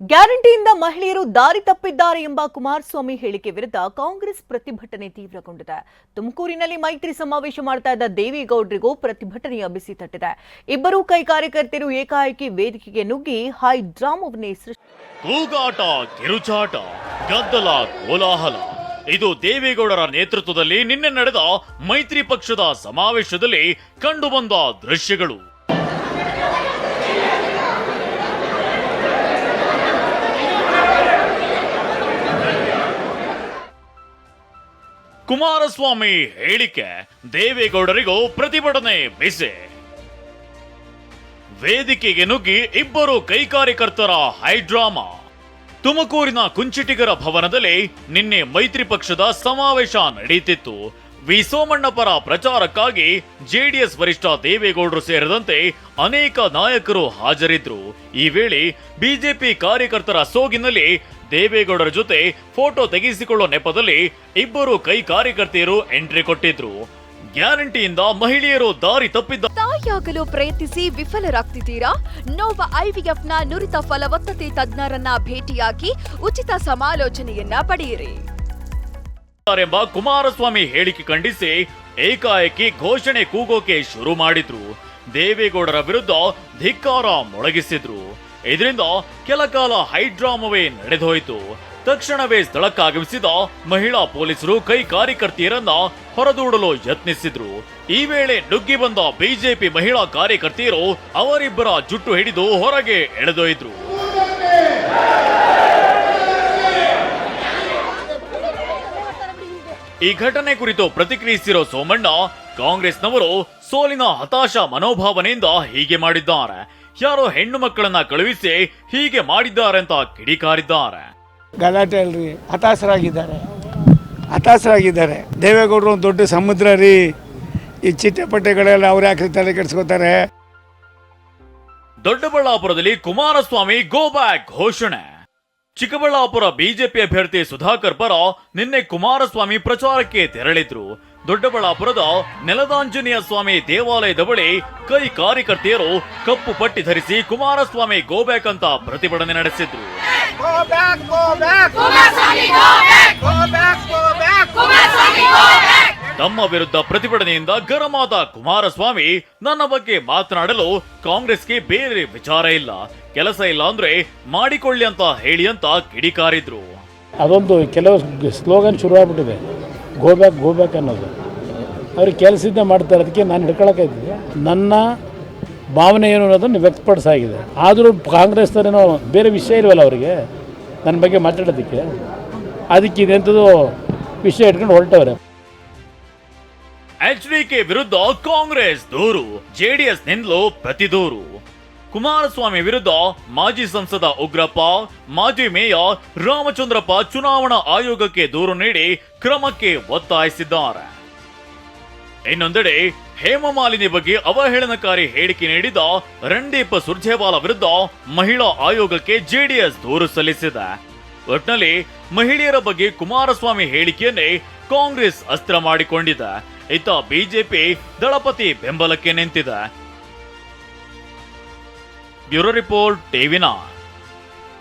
ಗ್ಯಾರಂಟಿಯಿಂದ ಮಹಿಳೆಯರು ದಾರಿ ತಪ್ಪಿದ್ದಾರೆ ಎಂಬ ಕುಮಾರಸ್ವಾಮಿ ಹೇಳಿಕೆ ವಿರುದ್ಧ ಕಾಂಗ್ರೆಸ್ ಪ್ರತಿಭಟನೆ ತೀವ್ರಗೊಂಡಿದೆ. ತುಮಕೂರಿನಲ್ಲಿ ಮೈತ್ರಿ ಸಮಾವೇಶ ಮಾಡ್ತಾ ಇದ್ದ ದೇವೇಗೌಡರಿಗೂ ಪ್ರತಿಭಟನೆಯ ಬಿಸಿ ತಟ್ಟಿದೆ. ಇಬ್ಬರೂ ಕೈ ಕಾರ್ಯಕರ್ತರು ಏಕಾಏಕಿ ವೇದಿಕೆಗೆ ನುಗ್ಗಿ ಹೈ ಡ್ರಾಮವನ್ನೇ ಸೃಷ್ಟಿ ಕೂಗಾಟ, ಕಿರುಚಾಟ, ಗದ್ದಲ, ಕೋಲಾಹಲ. ಇದು ದೇವೇಗೌಡರ ನೇತೃತ್ವದಲ್ಲಿ ನಿನ್ನೆ ನಡೆದ ಮೈತ್ರಿ ಪಕ್ಷದ ಸಮಾವೇಶದಲ್ಲಿ ಕಂಡುಬಂದ ದೃಶ್ಯಗಳು. ಕುಮಾರಸ್ವಾಮಿ ಹೇಳಿಕೆ ದೇವೇಗೌಡರಿಗೂ ಪ್ರತಿಭಟನೆ ಬಿಸಿ. ವೇದಿಕೆಗೆ ನುಗ್ಗಿ ಇಬ್ಬರು ಕೈಕಾರ್ಯಕರ್ತರ ಹೈಡ್ರಾಮಾ. ತುಮಕೂರಿನ ಕುಂಚಿಟಿಗರ ಭವನದಲ್ಲಿ ನಿನ್ನೆ ಮೈತ್ರಿ ಪಕ್ಷದ ಸಮಾವೇಶ ನಡೆಯುತ್ತಿತ್ತು ವಿ ಸೋಮಣ್ಣ ಪರ ಪ್ರಚಾರಕ್ಕಾಗಿ ಜೆಡಿಎಸ್ ವರಿಷ್ಠ ದೇವೇಗೌಡರು ಸೇರಿದಂತೆ ಅನೇಕ ನಾಯಕರು ಹಾಜರಿದ್ರು. ಈ ವೇಳೆ ಬಿಜೆಪಿ ಕಾರ್ಯಕರ್ತರ ಸೋಗಿನಲ್ಲಿ ದೇವೇಗೌಡರ ಜೊತೆ ಫೋಟೋ ತೆಗೆಸಿಕೊಳ್ಳೋ ನೆಪದಲ್ಲಿ ಇಬ್ಬರು ಕೈ ಕಾರ್ಯಕರ್ತೆಯರು ಎಂಟ್ರಿ ಕೊಟ್ಟಿದ್ರು. ಗ್ಯಾರಂಟಿಯಿಂದ ಮಹಿಳೆಯರು ದಾರಿ ತಪ್ಪಿದ್ದ ತಾಯಿಯಾಗಲು ಪ್ರಯತ್ನಿಸಿ ವಿಫಲರಾಗ್ತಿದ್ದೀರಾ? ನೋವ ಐವಿಎಫ್ನ ನುರಿತ ಫಲವತ್ತತೆ ತಜ್ಞರನ್ನ ಭೇಟಿಯಾಗಿ ಉಚಿತ ಸಮಾಲೋಚನೆಯನ್ನ ಪಡೆಯಿರಿ. ಎಂಬ ಕುಮಾರಸ್ವಾಮಿ ಹೇಳಿಕೆ ಖಂಡಿಸಿ ಏಕಾಏಕಿ ಘೋಷಣೆ ಕೂಗೋಕೆ ಶುರು ಮಾಡಿದ್ರು. ದೇವೇಗೌಡರ ವಿರುದ್ಧ ಧಿಕ್ಕಾರ ಮೊಳಗಿಸಿದ್ರು. ಇದರಿಂದ ಕೆಲಕಾಲ ಹೈಡ್ರಾಮವೇ ನಡೆದೋಯಿತು. ತಕ್ಷಣವೇ ಸ್ಥಳಕ್ಕಾಗಮಿಸಿದ ಮಹಿಳಾ ಪೊಲೀಸರು ಕೈ ಕಾರ್ಯಕರ್ತೆಯರನ್ನ ಹೊರದೂಡಲು ಯತ್ನಿಸಿದ್ರು. ಈ ವೇಳೆ ನುಗ್ಗಿ ಬಂದ ಬಿಜೆಪಿ ಮಹಿಳಾ ಕಾರ್ಯಕರ್ತೆಯರು ಅವರಿಬ್ಬರ ಜುಟ್ಟು ಹಿಡಿದು ಹೊರಗೆ ಎಳೆದೊಯ್ದ್ರು. ಈ ಘಟನೆ ಕುರಿತು ಪ್ರತಿಕ್ರಿಯಿಸಿರೋ ಸೋಮಣ್ಣ ಕಾಂಗ್ರೆಸ್ನವರು ಸೋಲಿನ ಹತಾಶ ಮನೋಭಾವನೆಯಿಂದ ಹೀಗೆ ಮಾಡಿದ್ದಾರೆ. ಯಾರೋ ಹೆಣ್ಣು ಮಕ್ಕಳನ್ನ ಕಳುಹಿಸಿ ಹೀಗೆ ಮಾಡಿದ್ದಾರೆ ಅಂತ ಕಿಡಿಕಾರಿದ್ದಾರೆ. ಗಲಾಟೆ ಅಲ್ರಿ. ಹತಾಶರಾಗಿದ್ದಾರೆ. ಹತಾಶರಾಗಿದ್ದಾರೆ. ದೇವೇಗೌಡರು ಒಂದು ದೊಡ್ಡ ಸಮುದ್ರ ರೀ. ಈ ಚಿಟ್ಟೆಪಟ್ಟೆಗಳೆಲ್ಲ ಅವ್ರು ಯಾಕೆ ತಲೆ ಕೆಡಿಸ್ಕೋತಾರೆ? ದೊಡ್ಡಬಳ್ಳಾಪುರದಲ್ಲಿ ಕುಮಾರಸ್ವಾಮಿ ಗೋ ಬ್ಯಾಕ್ ಘೋಷಣೆ. ಚಿಕ್ಕಬಳ್ಳಾಪುರ ಬಿಜೆಪಿ ಅಭ್ಯರ್ಥಿ ಸುಧಾಕರ್ ಪರ ನಿನ್ನೆ ಕುಮಾರಸ್ವಾಮಿ ಪ್ರಚಾರಕ್ಕೆ ತೆರಳಿದ್ರು. ದೊಡ್ಡಬಳ್ಳಾಪುರದ ನೆಲದಾಂಜನೇಯ ಸ್ವಾಮಿ ದೇವಾಲಯದ ಬಳಿ ಕೈ ಕಾರ್ಯಕರ್ತೆಯರು ಕಪ್ಪು ಪಟ್ಟಿ ಧರಿಸಿ ಕುಮಾರಸ್ವಾಮಿ ಗೋಬ್ಯಾಕ್ ಅಂತ ಪ್ರತಿಭಟನೆ ನಡೆಸಿದ್ರು. ತಮ್ಮ ವಿರುದ್ಧ ಪ್ರತಿಭಟನೆಯಿಂದ ಗರಮಾದ ಕುಮಾರಸ್ವಾಮಿ ನನ್ನ ಬಗ್ಗೆ ಮಾತನಾಡಲು ಕಾಂಗ್ರೆಸ್ಗೆ ಬೇರೆ ವಿಚಾರ ಇಲ್ಲ. ಕೆಲಸ ಇಲ್ಲ ಅಂದ್ರೆ ಮಾಡಿಕೊಳ್ಳಿ ಅಂತ ಹೇಳಿ ಅಂತ ಕಿಡಿಕಾರಿದ್ರು. ಅದೊಂದು ಕೆಲವು ಸ್ಲೋಗನ್ ಶುರು ಆಗ್ಬಿಟ್ಟಿದೆ ಗೋ ಬ್ಯಾಕ್ ಗೋ ಬ್ಯಾಕ್ ಅನ್ನೋದು. ಅವ್ರಿಗೆ ಕೆಲಸದಿಂದ ಮಾಡ್ತಾರೆ, ಅದಕ್ಕೆ ನಾನು ಹಿಡ್ಕೊಳಕ್ಕಾಯ್ತಿದೆ ನನ್ನ ಭಾವನೆ ಏನು ಅನ್ನೋದನ್ನು ವ್ಯಕ್ತಪಡಿಸಾಗಿದೆ. ಆದರೂ ಕಾಂಗ್ರೆಸ್ನವರೇನೋ ಬೇರೆ ವಿಷಯ ಇಲ್ವಲ್ಲ ಅವರಿಗೆ? ನನ್ನ ಬಗ್ಗೆ ಮಾತಾಡೋದಕ್ಕೆ. ಅದಕ್ಕೆ ಇದೆಂಥದ್ದು ವಿಷಯ ಇಟ್ಕೊಂಡು ಹೊರಟವ್ರೆ. ಎಚ್ ಡಿ ಕೆ ವಿರುದ್ಧ ಕಾಂಗ್ರೆಸ್ ದೂರು, ಜೆಡಿಎಸ್ ನಿಂದಲೂ ಪ್ರತಿ ದೂರು. ಕುಮಾರಸ್ವಾಮಿ ವಿರುದ್ಧ ಮಾಜಿ ಸಂಸದ ಉಗ್ರಪ್ಪ, ಮಾಜಿ ಮೇಯರ್ ರಾಮಚಂದ್ರಪ್ಪ ಚುನಾವಣಾ ಆಯೋಗಕ್ಕೆ ದೂರು ನೀಡಿ ಕ್ರಮಕ್ಕೆ ಒತ್ತಾಯಿಸಿದ್ದಾರೆ. ಇನ್ನೊಂದೆಡೆ ಹೇಮಮಾಲಿನಿ ಬಗ್ಗೆ ಅವಹೇಳನಕಾರಿ ಹೇಳಿಕೆ ನೀಡಿದ ರಣದೀಪ್ ಸುರ್ಜೇವಾಲಾ ವಿರುದ್ಧ ಮಹಿಳಾ ಆಯೋಗಕ್ಕೆ ಜೆಡಿಎಸ್ ದೂರು ಸಲ್ಲಿಸಿದೆ. ಒಟ್ನಲ್ಲಿ ಮಹಿಳೆಯರ ಬಗ್ಗೆ ಕುಮಾರಸ್ವಾಮಿ ಹೇಳಿಕೆಯನ್ನೇ ಕಾಂಗ್ರೆಸ್ ಅಸ್ತ್ರ ಮಾಡಿಕೊಂಡಿದೆ. ಇತ್ತ ಬಿಜೆಪಿ ದಳಪತಿ ಬೆಂಬಲಕ್ಕೆ ನಿಂತಿದೆ. Bureau report TV nine